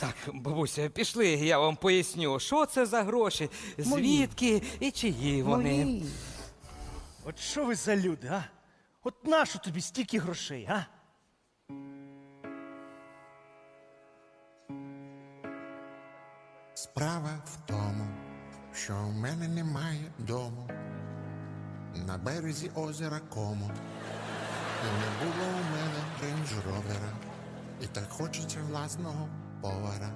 Так, бабуся, пішли, я вам поясню, що це за гроші, звідки і чиї вони. Мої. От що ви за люди, а? От нащо тобі стільки грошей, а? Справа в тому, що в мене немає дому на березі озера Кому. Не було у мене рейндж-ровера. І так хочеться власного повара.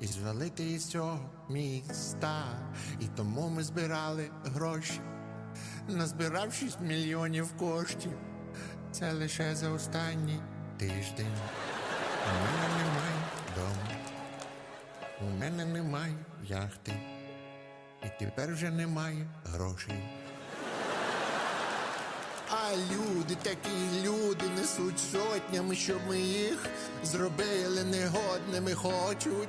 І звалити із цього міста. І тому ми збирали гроші. Назбирав 6 мільйонів коштів. Це лише за останній тиждень. У мене немає дому. У мене немає яхти, і тепер вже немає грошей. Люди, такі люди несуть сотнями, щоб ми їх зробили негодними, хочуть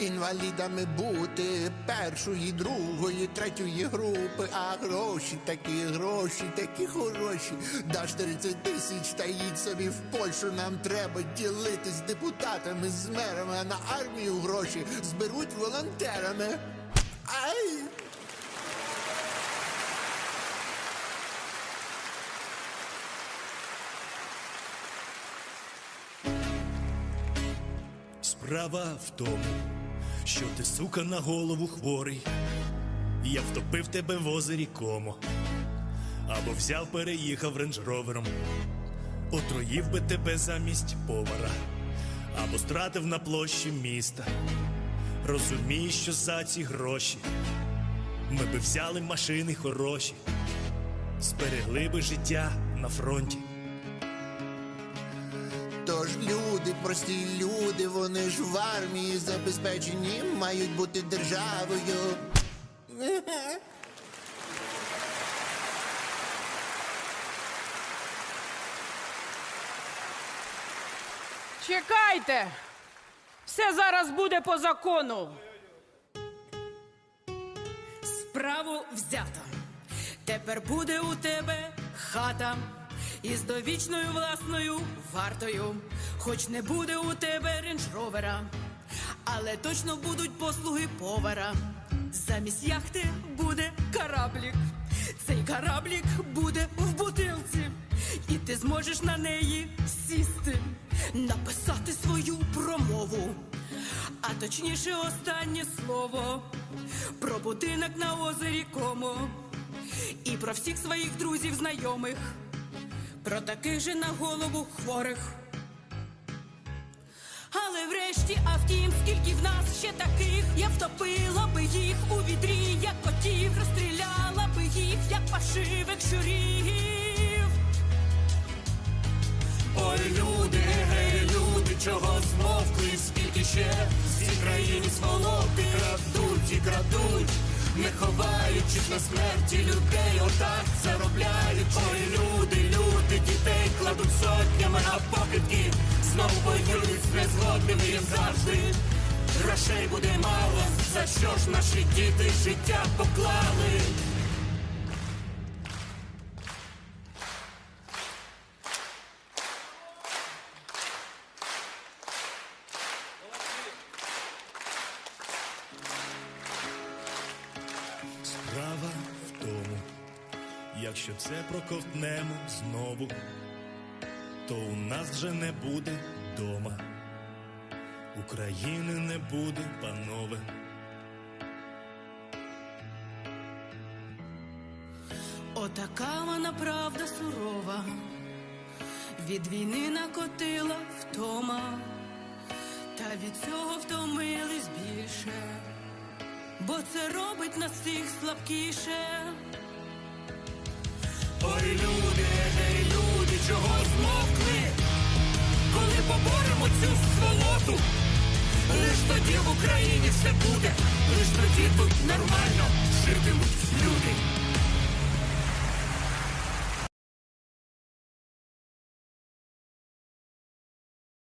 інвалідами бути першої, другої, третьої групи, а гроші, такі гроші, такі хороші. Даш 30 тисяч та їдь собі в Польщу. Нам треба ділитись з депутатами, з мерами, а на армію гроші зберуть волонтерами. Справа в тому, що ти сука на голову хворий. Я втопив тебе в озері Комо. Або взяв, переїхав рейндж-ровером. Отруїв би тебе замість повара, або стратив на площі міста. Розумієш, що за ці гроші ми би взяли машини хороші, зберегли би життя на фронті. Тож люди, прості люди, вони ж в армії забезпечені, мають бути державою. Чекайте! Все зараз буде по закону. Справу взято. Тепер буде у тебе хата із довічною власною вартою. Хоч не буде у тебе рейндж-ровера, але точно будуть послуги повара. Замість яхти буде кораблік. Цей кораблік буде в бутилці, і ти зможеш на неї сісти, написати свою промову. А точніше останнє слово про будинок на озері Комо і про всіх своїх друзів знайомих, про таких же на голову хворих. Але врешті, а втім, скільки в нас ще таких, я втопила би їх у відрі, як котів, розстріляла би їх, як пашивих щурів. Ой, люди, гей, люди, чого змовкли, скільки ще в цій сволоти крадуть і крадуть, не ховаючись на смерті людей, отак заробляють. Ой, люди, люди, дітей кладуть сотнями, а покидьків знову воюють з незгодними їм завжди. Грошей буде мало, за що ж наші діти життя поклали? Справа в тому, якщо це проковтнемо знову, то у нас вже не буде дома, України не буде, панове. Отака вона правда сурова, від війни накотила втома, та від цього втомились більше, бо це робить нас всіх слабкіше. Ой, люди, гей, люди, чого сволоту, лиш тоді в Україні все буде, лиш тоді тут нормально.